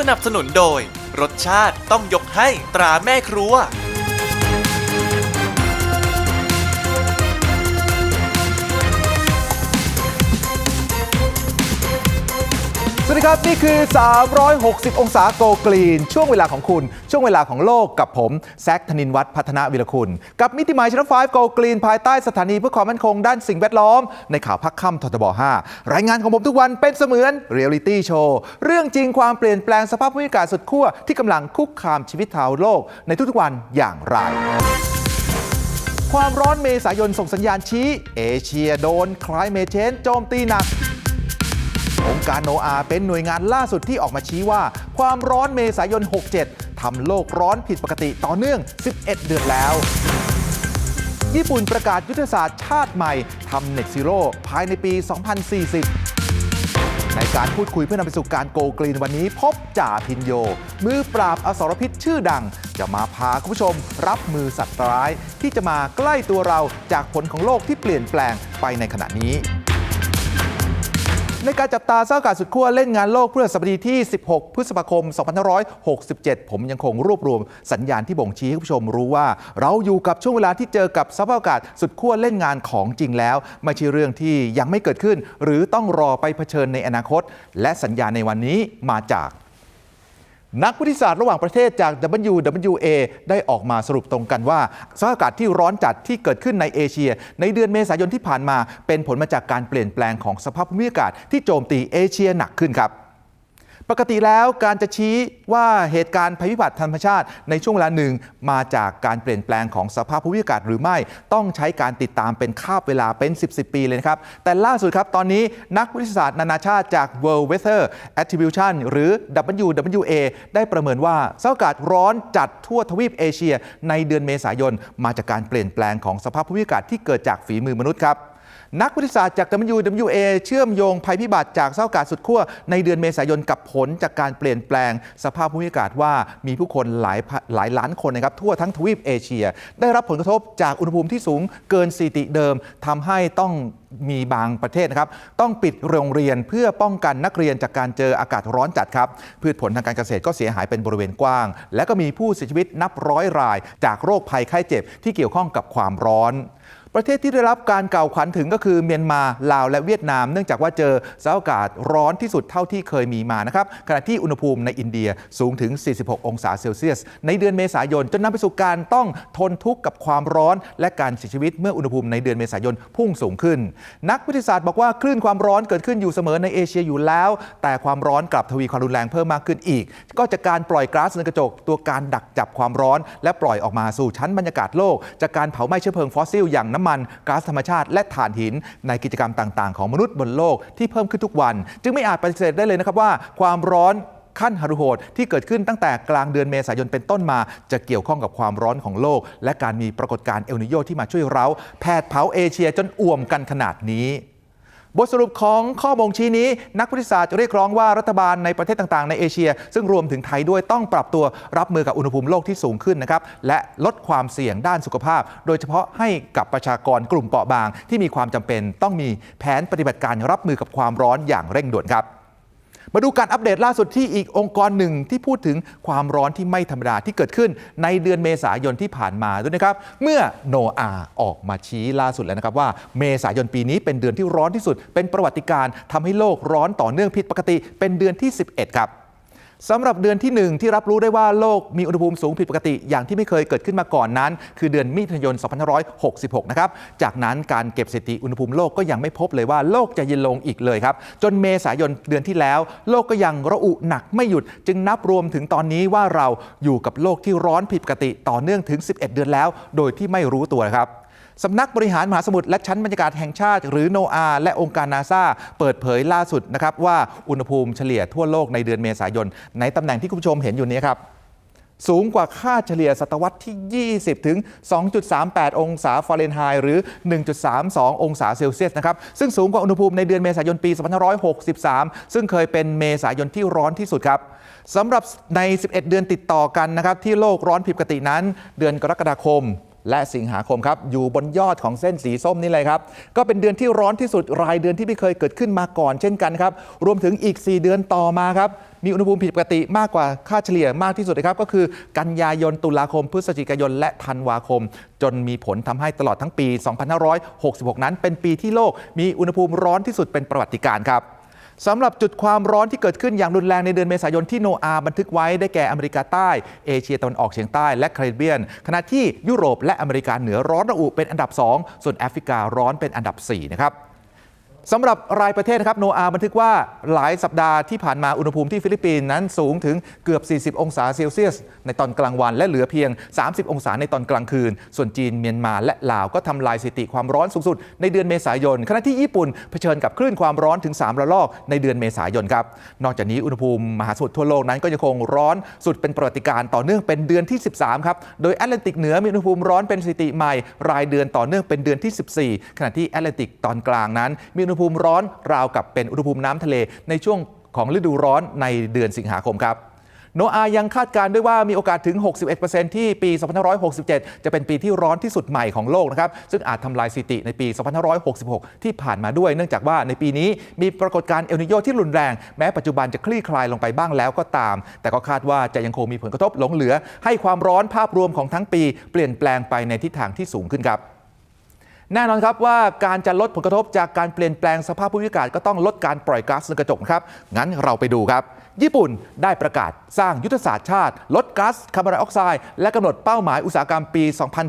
สนับสนุนโดย รสชาติต้องยกให้ตราแม่ครัว ดีครับ นี่คือ 360 องศาโกกรีน ช่วงเวลาของคุณ ช่วงเวลาของโลกกับผม แซคธนินวัฒน์พัฒนาวิรคุณ กับมิติหมายชน5โกกรีน ภายใต้สถานีเพื่อความมั่นคงด้านสิ่งแวดล้อม ในข่าวพักค่ำททบ 5 รายงานของผมทุกวันเป็นเสมือนเรียลิตี้โชว์ เรื่องจริงความเปลี่ยนแปลงสภาพภูมิอากาศสุดขั้วที่กำลังคุกคามชีวิตชาวโลก ในทุกๆวันอย่างไรความร้อนเมษายนส่งสัญญาณชี้ เอเชียโดนคลายเมเชนโจมตีหนัก องค์การโนอาเป็นหน่วยงานล่าสุดที่ออกมาชี้ว่า ความร้อนเมษายน 67 ทำโลกร้อนผิดปกติต่อเนื่อง 11 เดือนแล้ว ญี่ปุ่นประกาศยุทธศาสตร์ชาติใหม่ทำเน็ตซีโร่ภายในปี 2040 ในการพูดคุยเพื่อนำไปสู่การโกกรีนวันนี้ พบจ่าพินโย มือปราบอสรพิษชื่อดัง จะมาพาคุณผู้ชม รับมือสัตว์ร้าย ที่จะมาใกล้ตัวเราจากผลของโลกที่เปลี่ยนแปลงไปในขณะนี้ ในการจับตาสร้าอากาศสุดขั้วเล่นงานโลกเพื่อสัปดีที่ 16 พฤษภาคม 2567 ผมยังคงรวบรวมสัญญาณที่บ่งชี้ให้ผู้ชมรู้ว่า เราอยู่กับช่วงเวลาที่เจอกับสภาพอากาศสุดขั้วเล่นงานของจริงแล้ว ไม่ใช่เรื่องที่ยังไม่เกิดขึ้น หรือต้องรอไปเผชิญในอนาคต และสัญญาณในวันนี้มาจาก นักวิทยาศาสตร์ระหว่างประเทศจาก WWA ได้ออกมาสรุปตรงกันว่าสภาพอากาศที่ร้อนจัดที่เกิดขึ้นในเอเชีย ในเดือนเมษายนที่ผ่านมา เป็นผลมาจากการเปลี่ยนแปลงของสภาพภูมิอากาศที่โจมตีเอเชียหนักขึ้นครับ ปกติแล้วการจะชี้ว่าเหตุการณ์ภัยพิบัติธรรมชาติ ในช่วงเวลาหนึ่งมาจากการเปลี่ยนแปลงของสภาพภูมิอากาศหรือไม่ ต้องใช้การติดตามเป็นคาบเวลาเป็น 10 10ปีเลยนะครับ แต่ล่าสุดครับ ตอนนี้นักวิทยาศาสตร์นานาชาติจาก World Weather Attribution หรือ WWA ได้ประเมินว่าสภาพอากาศร้อนจัดทั่วทวีปเอเชีย ในเดือนเมษายน มาจากการเปลี่ยนแปลงของสภาพภูมิอากาศที่เกิดจากฝีมือมนุษย์ครับ นักวิทยาศาสตร์จาก WWA เชื่อมโยงภัยพิบัติจากสภาพอากาศสุดขั้วในเดือนเมษายนกับผลจากการเปลี่ยนแปลง สภาพภูมิอากาศว่ามีผู้คนหลายหลายล้านคนนะครับทั่วทั้งทวีปเอเชีย ได้รับผลกระทบจากอุณหภูมิที่สูงเกินสถิติเดิมทำให้ต้องมีบางประเทศนะครับต้องปิดโรงเรียนเพื่อป้องกันนักเรียนจากการเจออากาศร้อนจัดครับพืชผลทางการเกษตรก็เสียหายเป็นบริเวณกว้าง และก็มีผู้เสียชีวิตนับร้อยราย จากโรคภัยไข้เจ็บที่เกี่ยวข้องกับความร้อน ประเทศที่ได้รับการกล่าวขวัญถึงก็คือเมียนมาลาวและเวียดนาม เนื่องจากว่าเจอสภาพอากาศร้อนที่สุดเท่าที่เคยมีมานะครับขณะที่อุณหภูมิในอินเดียสูงถึง 46 องศาเซลเซียส ในเดือนเมษายน จนนำไปสู่การต้องทนทุกข์กับความร้อน และการเสียชีวิตเมื่ออุณหภูมิในเดือนเมษายนพุ่งสูงขึ้น นักวิทยาศาสตร์บอกว่าคลื่นความร้อนเกิดขึ้นอยู่เสมอในเอเชียอยู่แล้ว แต่ความร้อนกลับทวีความรุนแรงเพิ่มมากขึ้นอีก ก็จากการปล่อยก๊าซเรือนกระจกตัวการดักจับความร้อน และปล่อยออกมาสู่ชั้นบรรยากาศโลก จากการเผาไหม้เชื้อเพลิงฟอสซิลอย่างน้ำมันก๊าซธรรมชาติ และถ่านหิน ในกิจกรรมต่างๆ ของมนุษย์บนโลกที่เพิ่มขึ้นทุกวัน จึงไม่อาจปฏิเสธได้เลยนะครับว่า ความร้อนขั้นฮารุโหดที่เกิดขึ้นตั้งแต่กลางเดือนเมษายนเป็นต้นมา จะเกี่ยวข้องกับความร้อนของโลก และการมีปรากฏการณ์เอลนิโยที่มาช่วยเราแผดเผาเอเชียจนอ่วมกันขนาดนี้ บทสรุปของข้อบ่งชี้นี้ นักวิทยาศาสตร์เรียกร้องว่ารัฐบาลในประเทศต่างๆ ในเอเชีย ซึ่งรวมถึงไทยด้วยต้องปรับตัวรับมือกับอุณหภูมิโลกที่สูงขึ้นนะครับและลดความเสี่ยงด้านสุขภาพ โดยเฉพาะให้กับประชากรกลุ่มเปราะบาง ที่มีความจำเป็นต้องมีแผนปฏิบัติการรับมือกับความร้อนอย่างเร่งด่วนครับ มาดูการอัปเดตล่าสุดที่อีกองค์กรหนึ่งที่พูดถึงความร้อนที่ไม่ธรรมดาที่เกิดขึ้นในเดือนเมษายนที่ผ่านมาด้วยนะครับ เมื่อโนอาออกมาชี้ล่าสุดแล้วนะครับว่าเมษายนปีนี้เป็นเดือนที่ร้อนที่สุด เป็นประวัติการณ์ทำให้โลกร้อนต่อเนื่องผิดปกติ เป็นเดือนที่ 11 ครับ สำหรับเดือนที่ 1 ที่รับรู้ได้ว่าโลกมีอุณหภูมิสูงผิดปกติอย่างที่ไม่เคยเกิดขึ้นมาก่อนนั้น คือเดือนมิถุนายน 2566 นะครับ จากนั้นการเก็บสถิติอุณหภูมิโลกก็ยังไม่พบเลยว่าโลกจะเย็นลงอีกเลยครับ จนเมษายนเดือนที่แล้ว โลกก็ยังระอุหนักไม่หยุด จึงนับรวมถึงตอนนี้ว่าเราอยู่กับโลกที่ร้อนผิดปกติต่อเนื่องถึง 11 เดือนแล้ว โดยที่ไม่รู้ตัวครับ สำนักบริหารมหาสมุทรและชั้นบรรยากาศแห่งชาติ หรือโนอาและองค์การนาซาเปิดเผยล่าสุดนะครับว่าอุณหภูมิเฉลี่ยทั่วโลกในเดือนเมษายน ในตำแหน่งที่คุณผู้ชมเห็นอยู่นี้ครับสูงกว่าค่าเฉลี่ยศตวรรษที่ 20 ถึง 2.38 องศาฟาเรนไฮต์หรือ 1.32 องศาเซลเซียสนะครับ ซึ่งสูงกว่าอุณหภูมิในเดือนเมษายนปี 2563 ซึ่งเคยเป็นเมษายนที่ร้อนที่สุดครับสำหรับใน 11 เดือนติดต่อกันนะครับที่โลกร้อนผิดปกตินั้น เดือนกรกฎาคม และสิงหาคมครับ อยู่บนยอดของเส้นสีส้มนี่เลยครับ ก็เป็นเดือนที่ร้อนที่สุดรายเดือนที่ไม่เคยเกิดขึ้นมาก่อนเช่นกันครับ รวมถึงอีก 4 เดือนต่อมาครับ มีอุณหภูมิผิดปกติมากกว่าค่าเฉลี่ยมากที่สุดนะครับ ก็คือกันยายนตุลาคม พฤศจิกายน และธันวาคม จนมีผลทำให้ตลอดทั้งปี 2566 นั้น เป็นปีที่โลก มีอุณหภูมิร้อนที่สุดเป็นประวัติการครับ สำหรับจุดความร้อนที่เกิดขึ้นอย่างรุนแรงในเดือนเมษายนที่โนอาบันทึกไว้ได้แก่อเมริกาใต้ เอเชียตะวันออกเฉียงใต้และแคริบเบียน ขณะที่ยุโรปและอเมริกาเหนือร้อนระอุเป็นอันดับ 2 ส่วนแอฟริการ้อนเป็นอันดับ4นะครับ สำหรับรายประเทศนะครับโนอาบันทึกว่าหลายสัปดาห์ที่ผ่านมาอุณหภูมิที่ฟิลิปปินส์นั้นสูงถึงเกือบ 40 องศาเซลเซียส ในตอนกลางวันและเหลือเพียง 30 องศาในตอนกลางคืน ส่วนจีนเมียนมาและลาวก็ทำลายสถิติความร้อนสูงสุดในเดือนเมษายน ขณะที่ญี่ปุ่นเผชิญกับคลื่นความร้อนถึง 3 ระลอกในเดือนเมษายนครับนอกจากนี้อุณหภูมิมหาสมุทรทั่วโลกนั้นก็ยังคงร้อนสุดเป็นประวัติการณ์ต่อเนื่องเป็นเดือนที่ 13ครับโดยแอตแลนติกเหนือมีอุณหภูมิร้อนเป็นสถิติใหม่ รายเดือนต่อเนื่องเป็นเดือนที่ 14 ขณะที่แอตแลนติกตอนกลางนั้นมีอุณหภูมิร้อนราวกับเป็นอุณหภูมิน้ำทะเลในช่วงของฤดูร้อนในเดือนสิงหาคมครับโนอายังคาดการณ์ด้วยว่ามีโอกาสถึง 61%ที่ปี 2567 จะเป็นปีที่ร้อนที่สุดใหม่ของโลกนะครับ ซึ่งอาจทำลายสถิติในปี 2566 ที่ผ่านมาด้วย เนื่องจากว่าในปีนี้มีปรากฏการณ์เอลนิโยที่รุนแรง แม้ปัจจุบันจะคลี่คลายลงไปบ้างแล้วก็ตาม แต่ก็คาดว่าจะยังคงมีผลกระทบหลงเหลือ ให้ความร้อนภาพรวมของทั้งปี เปลี่ยนแปลงไปในทิศทางที่สูงขึ้นครับ แน่นอนครับว่าการจะลดผลกระทบจากการเปลี่ยนแปลงสภาพภูมิอากาศก็ต้องลดการปล่อยก๊าซเรือนกระจกครับ งั้นเราไปดูครับ ญี่ปุ่นได้ประกาศสร้างยุทธศาสตร์ชาติ ลดก๊าซคาร์บอนไดออกไซด์และกำหนดเป้าหมายอุตสาหกรรมปี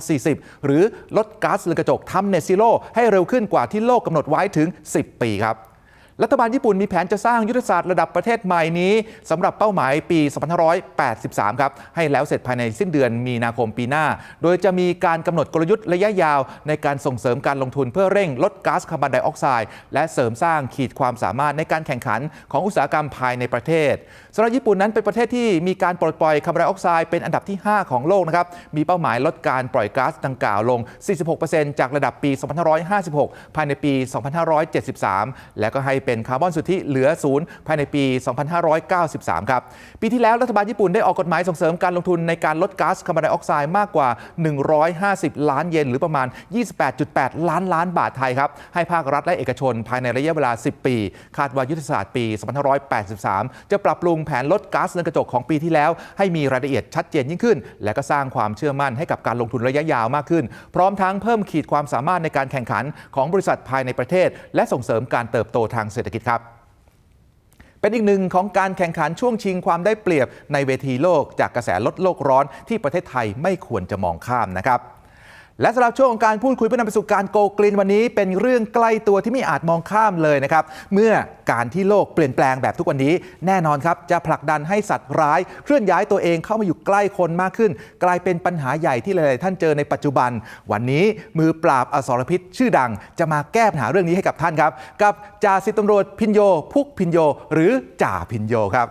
2040 หรือลดก๊าซเรือนกระจกทำเนซิโลให้เร็วขึ้นกว่าที่โลกกำหนดไว้ถึง 10 ปีครับ รัฐบาลญี่ปุ่นมีแผนจะสร้างยุทธศาสตร์ระดับประเทศใหม่นี้สำหรับเป้าหมายปี 2583 ครับให้แล้วเสร็จภายในสิ้นเดือนมีนาคมปีหน้า โดยจะมีการกำหนดกลยุทธ์ระยะยาว ในการส่งเสริมการลงทุนเพื่อเร่งลดก๊าซคาร์บอนไดออกไซด์และเสริมสร้างขีดความสามารถในการแข่งขันของอุตสาหกรรมภายในประเทศสำหรับญี่ปุ่นนั้นเป็นประเทศที่มีการปลดปล่อยคาร์บอนไดออกไซด์เป็นอันดับที่ 5 ของโลกนะครับมีเป้าหมายลดการปล่อยก๊าซดังกล่าวลง 46%จากระดับปี 2556 ภายในปี 2573 และก็ให้เป็นคาร์บอนสุทธิเหลือศูนย์ภายในปี 2593 ครับ ปีที่แล้วรัฐบาลญี่ปุ่นได้ออกกฎหมายส่งเสริมการลงทุนในการลดก๊าซคาร์บอนไดออกไซด์มากกว่า 150 ล้านเยน หรือประมาณ 28.8 ล้านล้านบาทไทยครับ ให้ภาครัฐและเอกชน ภายในระยะเวลา 10 ปี คาดว่ายุทธศาสตร์ปี 2583 จะปรับปรุงแผนลดก๊าซเรือนกระจกของปีที่แล้ว ให้มีรายละเอียดชัดเจนยิ่งขึ้น และก็สร้างความเชื่อมั่นให้กับการลงทุนระยะยาวมากขึ้น พร้อมทั้งเพิ่มขีดความสามารถในการแข่งขันของบริษัทภายในประเทศ และส่งเสริมการเติบโตทางเศรษฐกิจครับเป็นอีกหนึ่งของการแข่งขันช่วงชิงความได้เปรียบในเวทีโลกจากกระแสลดโลกร้อนที่ประเทศไทยไม่ควรจะมองข้ามนะครับ และสำหรับช่วงของการพูดคุยเพื่อนำไปสู่การโกกลินวันนี้ เป็นเรื่องใกล้ตัวที่ไม่อาจมองข้ามเลยนะครับ เมื่อการที่โลกเปลี่ยนแปลงแบบทุกวันนี้ แน่นอนครับ จะผลักดันให้สัตว์ร้าย เคลื่อนย้ายตัวเองเข้ามาอยู่ใกล้คนมากขึ้น กลายเป็นปัญหาใหญ่ที่หลายๆท่านเจอในปัจจุบัน วันนี้มือปราบอสรพิษชื่อดัง จะมาแก้ปัญหาเรื่องนี้ให้กับท่านครับกับจ่าสิบตำรวจพินโยพุกพินโย หรือจ่าพินโยครับ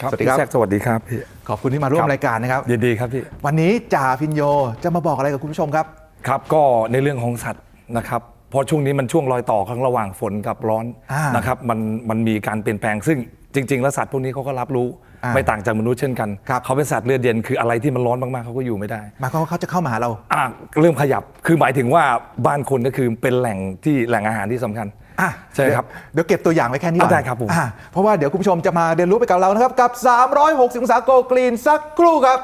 ครับสวัสดีครับพี่แซกสวัสดีครับพี่ขอบคุณที่มาร่วมครับรายการนะครับยินดีครับพี่วันนี้จ่าพินโยจะมาบอกอะไรกับคุณผู้ชมครับ ครับก็ในเรื่องของสัตว์นะครับเพราะช่วงนี้มันช่วงรอยต่อข้างระหว่างฝนกับร้อนอ่านนะครับมันมันมีการเปลี่ยนแปลงซึ่งจริง ๆ แล้วสัตว์พวกนี้เขาก็รับรู้อ่าไม่ต่างจากมนุษย์เช่นกัน ครับ เขาเป็นสัตว์เลือดเย็นคืออะไรที่มันร้อนมากๆเขาก็อยู่ไม่ได้ หมายความว่าเขาจะเข้ามาหาเรา อะเริ่มขยับคือหมายถึงว่าบ้านคนก็คือเป็นแหล่งที่แหล่งอาหารที่สำคัญอะใช่ครับ เดี๋ยวเดี๋ยวเก็บตัวอย่างไว้แค่นี้ก่อนอะได้ครับผม อะเพราะว่าเดี๋ยวคุณผู้ชมจะมาเรียนรู้ไปกับเรานะครับ กับ 360องศาโกลกรีนสักครู่ครับ